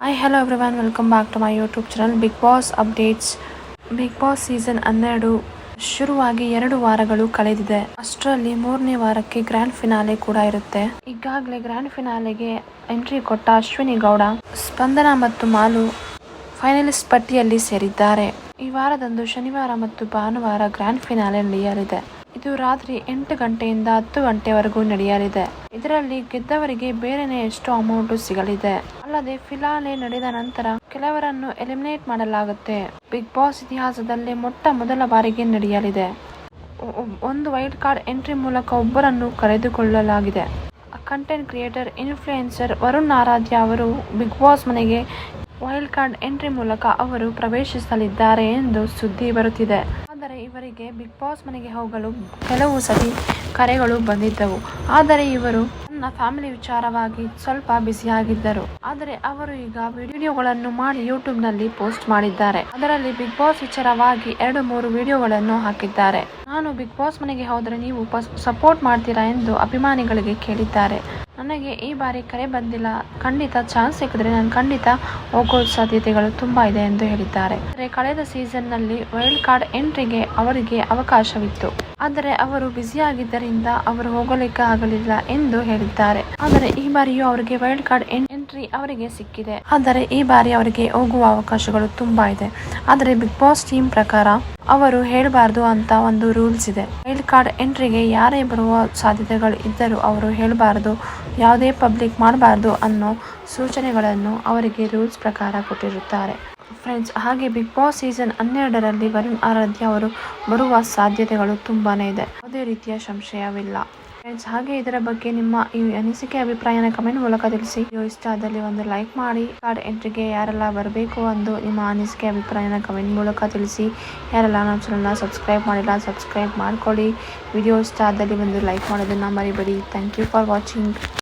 Hi hello everyone welcome back to my YouTube channel Bigg Boss updates Bigg Boss season ಹನ್ನೆರಡು. ಶುರುವಾಗಿ ಎರಡು ವಾರಗಳು ಕಳೆದಿದೆ. ಅಷ್ಟರಲ್ಲಿ ಮೂರನೇ ವಾರಕ್ಕೆ ಗ್ರ್ಯಾಂಡ್ ಫಿನಾಲೆ ಕೂಡ ಇರುತ್ತೆ. ಈಗಾಗಲೇ ಗ್ರ್ಯಾಂಡ್ ಫಿನಾಲೆಗೆ ಎಂಟ್ರಿ ಕೊಟ್ಟ ಅಶ್ವಿನಿ ಗೌಡ, ಸ್ಪಂದನ ಮತ್ತು ಮಾಲು ಫೈನಲಿಸ್ಟ್ ಪಟ್ಟಿಯಲ್ಲಿ ಸೇರಿದ್ದಾರೆ. ಈ ವಾರದಂದು ಶನಿವಾರ ಮತ್ತು ಭಾನುವಾರ ಗ್ರ್ಯಾಂಡ್ ಫಿನಾಲೆ ನಡೆಯಲಿದೆ ಇದು ರಾತ್ರಿ ಎಂಟು ಗಂಟೆಯಿಂದ ಹತ್ತು ಗಂಟೆವರೆಗೂ ನಡೆಯಲಿದೆ. ಇದರಲ್ಲಿ ಗೆದ್ದವರಿಗೆ ಬೇರೆನೆ ಎಷ್ಟು ಅಮೌಂಟ್ ಸಿಗಲಿದೆ. ಅಲ್ಲದೆ ಫಿಲಾಲೆ ನಡೆದ ನಂತರ ಕೆಲವರನ್ನು ಎಲಿಮಿನೇಟ್ ಮಾಡಲಾಗುತ್ತೆ. ಬಿಗ್ ಬಾಸ್ ಇತಿಹಾಸದಲ್ಲಿ ಮೊಟ್ಟ ಮೊದಲ ಬಾರಿಗೆ ನಡೆಯಲಿದೆ. ಒಂದು ವೈಲ್ಡ್ ಕಾರ್ಡ್ ಎಂಟ್ರಿ ಮೂಲಕ ಒಬ್ಬರನ್ನು ಕರೆದುಕೊಳ್ಳಲಾಗಿದೆ. Content creator influencer Varun Aradhya ಅವರು ಬಿಗ್ ಬಾಸ್ ಮನೆಗೆ ವೈಲ್ಡ್ ಕಾರ್ಡ್ ಎಂಟ್ರಿ ಮೂಲಕ ಅವರು ಪ್ರವೇಶಿಸಲಿದ್ದಾರೆ ಎಂದು ಸುದ್ದಿ ಬರುತ್ತಿದೆ. ಇವರಿಗೆ ಬಿಗ್ ಬಾಸ್ ಮನೆಗೆ ಹೋಗಲು ಕೆಲವು ಸತಿ ಕರೆಗಳು ಬಂದಿದ್ದವು. ಆದರೆ ಇವರು ತನ್ನ ಫ್ಯಾಮಿಲಿ ವಿಚಾರವಾಗಿ ಸ್ವಲ್ಪ ಬ್ಯುಸಿಯಾಗಿದ್ದರು. ಆದರೆ ಅವರು ಈಗ ವಿಡಿಯೋಗಳನ್ನು ಮಾಡಿ ಯೂಟ್ಯೂಬ್ನಲ್ಲಿ ಪೋಸ್ಟ್ ಮಾಡಿದ್ದಾರೆ. ಅದರಲ್ಲಿ ಬಿಗ್ ಬಾಸ್ ವಿಚಾರವಾಗಿ ಎರಡು ಮೂರು ವಿಡಿಯೋಗಳನ್ನು ಹಾಕಿದ್ದಾರೆ. ನಾನು ಬಿಗ್ ಬಾಸ್ ಮನೆಗೆ ಹೋದರೆ ನೀವು ಸಪೋರ್ಟ್ ಮಾಡ್ತೀರಾ ಎಂದು ಅಭಿಮಾನಿಗಳಿಗೆ ಕೇಳಿದ್ದಾರೆ. ನನಗೆ ಈ ಬಾರಿ ಕರೆ ಬಂದಿಲ್ಲ. ಖಂಡಿತ ಚಾನ್ಸ್ ಸಿಕ್ಕಿದ್ರೆ ನಾನು ಖಂಡಿತ ಹೋಗೋ ಸಾಧ್ಯತೆಗಳು ತುಂಬ ಇದೆ ಎಂದು ಹೇಳಿದ್ದಾರೆ. ಆದರೆ ಕಳೆದ ಸೀಸನ್ನಲ್ಲಿ ವೈಲ್ಡ್ ಕಾರ್ಡ್ ಎಂಟ್ರಿಗೆ ಅವರಿಗೆ ಅವಕಾಶವಿತ್ತು. ಆದರೆ ಅವರು ಬ್ಯುಸಿಯಾಗಿದ್ದರಿಂದ ಅವರು ಹೋಗಲಿಕ್ಕೆ ಆಗಲಿಲ್ಲ ಎಂದು ಹೇಳಿದ್ದಾರೆ. ಆದರೆ ಈ ಬಾರಿಯೂ ಅವರಿಗೆ ವೈಲ್ಡ್ ಕಾರ್ಡ್ ಎಂಟ್ರಿ ಅವರಿಗೆ ಸಿಕ್ಕಿದೆ. ಆದರೆ ಈ ಬಾರಿ ಅವರಿಗೆ ಹೋಗುವ ಅವಕಾಶಗಳು ತುಂಬಾ ಇದೆ. ಆದರೆ ಬಿಗ್ ಬಾಸ್ ಟೀಮ್ ಪ್ರಕಾರ ಅವರು ಹೇಳಬಾರ್ದು ಅಂತ ಒಂದು ರೂಲ್ಸ್ ಇದೆ. ಕಾರ್ಡ್ ಎಂಟ್ರಿಗೆ ಯಾರೇ ಬರುವ ಸಾಧ್ಯತೆಗಳು ಇದ್ದರೂ ಅವರು ಹೇಳಬಾರ್ದು, ಯಾವುದೇ ಪಬ್ಲಿಕ್ ಮಾಡಬಾರ್ದು ಅನ್ನೋ ಸೂಚನೆಗಳನ್ನು ಅವರಿಗೆ ರೂಲ್ಸ್ ಪ್ರಕಾರ ಕೊಟ್ಟಿರುತ್ತಾರೆ. ಫ್ರೆಂಡ್ಸ್, ಹಾಗೆ ಬಿಗ್ ಬಾಸ್ ಸೀಸನ್ ಹನ್ನೆರಡರಲ್ಲಿ ವರುಣ್ ಆರಾಧ್ಯ ಅವರು ಬರುವ ಸಾಧ್ಯತೆಗಳು ತುಂಬಾನೇ ಇದೆ. ಯಾವುದೇ ರೀತಿಯ ಸಂಶಯವಿಲ್ಲ. ಫ್ರೆಂಡ್ಸ್ ಹಾಗೆ ಇದರ ಬಗ್ಗೆ ನಿಮ್ಮ ಈ ಅನಿಸಿಕೆ ಅಭಿಪ್ರಾಯನ ಕಮೆಂಟ್ ಮೂಲಕ ತಿಳಿಸಿ. ವಿಡಿಯೋ ಇಷ್ಟ ಆದಲ್ಲಿ ಒಂದು ಲೈಕ್ ಮಾಡಿ. ಕಾರ್ಡ್ ಎಂಟ್ರಿಗೆ ಯಾರೆಲ್ಲ ಬರಬೇಕು ಅಂದು ನಿಮ್ಮ ಅನಿಸಿಕೆ ಅಭಿಪ್ರಾಯನ ಕಮೆಂಟ್ ಮೂಲಕ ತಿಳಿಸಿ. ಯಾರೆಲ್ಲ ನಮ್ಮ ಚಾನಲ್ನ ಸಬ್ಸ್ಕ್ರೈಬ್ ಮಾಡಿಲ್ಲ ಸಬ್ಸ್ಕ್ರೈಬ್ ಮಾಡ್ಕೊಳ್ಳಿ. ವಿಡಿಯೋ ಇಷ್ಟ ಆದಲ್ಲಿ ಒಂದು ಲೈಕ್ ಮಾಡೋದನ್ನ ಮರಿಬೇಡಿ. Thank you for watching